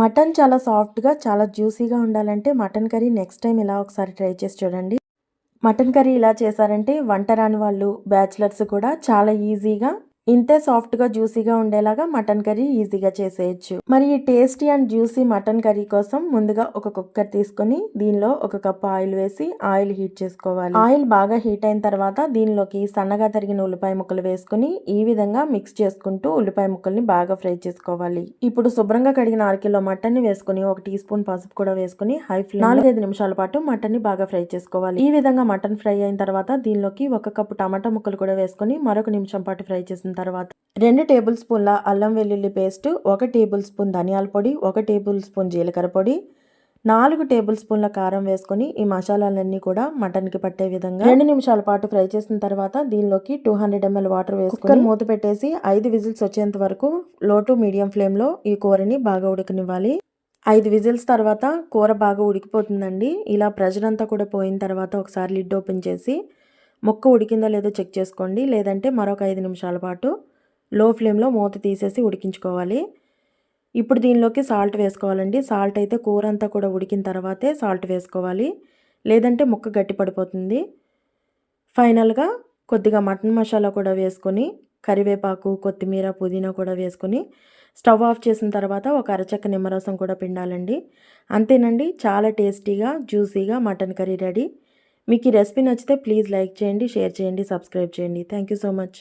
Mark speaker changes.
Speaker 1: Mutton చాలా సాఫ్ట్గా చాలా జ్యూసీగా ఉండాలంటే మటన్ కర్రీ నెక్స్ట్ టైం ఇలా ఒకసారి ట్రై చేసి చూడండి. మటన్ కర్రీ ఇలా చేశారంటే వంట రాని వాళ్ళు బ్యాచిలర్స్ కూడా చాలా ఈజీగా ఇంతే సాఫ్ట్గా జ్యూసీగా ఉండేలాగా మటన్ కర్రీ ఈజీగా చేసేయచ్చు. మరి ఈ tasty and juicy mutton curry కోసం ముందుగా ఒక కుక్కర్ తీసుకొని దీనిలో ఒక కప్ ఆయిల్ వేసి ఆయిల్ హీట్ చేసుకోవాలి. ఆయిల్ బాగా హీట్ అయిన తర్వాత దీనిలోకి సన్నగా తరిగిన ఉల్లిపాయ ముక్కలు వేసుకుని ఈ విధంగా మిక్స్ చేసుకుంటూ ఉల్లిపాయ ముక్కల్ని బాగా ఫ్రై చేసుకోవాలి. ఇప్పుడు శుభ్రంగా కడిగిన అర కిలో మటన్ని వేసుకుని ఒక టీ స్పూన్ పసుపు కూడా వేసుకుని హై ఫ్లేమ్ నాలుగైదు నిమిషాల పాటు మటన్ని బాగా ఫ్రై చేసుకోవాలి. ఈ విధంగా మటన్ ఫ్రై అయిన తర్వాత దీనిలోకి ఒక కప్పు టమాటా ముక్కలు కూడా వేసుకుని మరొక నిమిషం పాటు ఫ్రై చేసిన తర్వాత రెండు టేబుల్ స్పూన్ల అల్లం వెల్లుల్లి పేస్ట్ ఒక టేబుల్ స్పూన్ ధనియాల పొడి ఒక టేబుల్ స్పూన్ జీలకర్ర పొడి నాలుగు టేబుల్ స్పూన్ల కారం వేసుకొని ఈ మసాలాలన్నీ కూడా మటన్కి పట్టే విధంగా రెండు నిమిషాల పాటు ఫ్రై చేసిన తర్వాత దీనిలోకి టూ హండ్రెడ్ ఎంఎల్ వాటర్ వేసుకొని మూత పెట్టేసి ఐదు విజిల్స్ వచ్చేంత వరకు లో టు మీడియం ఫ్లేమ్లో ఈ కూరని బాగా ఉడకనివ్వాలి. ఐదు విజిల్స్ తర్వాత కూర బాగా ఉడికిపోతుందండి. ఇలా ప్రెషర్ అంతా కూడా పోయిన తర్వాత ఒకసారి లిడ్ ఓపెన్ చేసి ముక్క ఉడికిందో లేదో చెక్ చేసుకోండి. లేదంటే మరొక ఐదు నిమిషాల పాటు లో ఫ్లేమ్లో మూత తీసేసి ఉడికించుకోవాలి. ఇప్పుడు దీనిలోకి సాల్ట్ వేసుకోవాలండి. సాల్ట్ అయితే కూర అంతా కూడా ఉడికిన తర్వాతే సాల్ట్ వేసుకోవాలి. లేదంటే ముక్క గట్టి పడిపోతుంది. ఫైనల్గా కొద్దిగా మటన్ మసాలా కూడా వేసుకొని కరివేపాకు కొత్తిమీర పుదీనా కూడా వేసుకొని స్టవ్ ఆఫ్ చేసిన తర్వాత ఒక అరచక్క నిమ్మరసం కూడా పిండాలండి. అంతేనండి చాలా టేస్టీగా జ్యూసీగా మటన్ కర్రీ రెడీ. మీకు ఈ రెసిపీ నచ్చితే ప్లీజ్ లైక్ చేయండి షేర్ చేయండి సబ్స్క్రైబ్ చేయండి. Thank you so much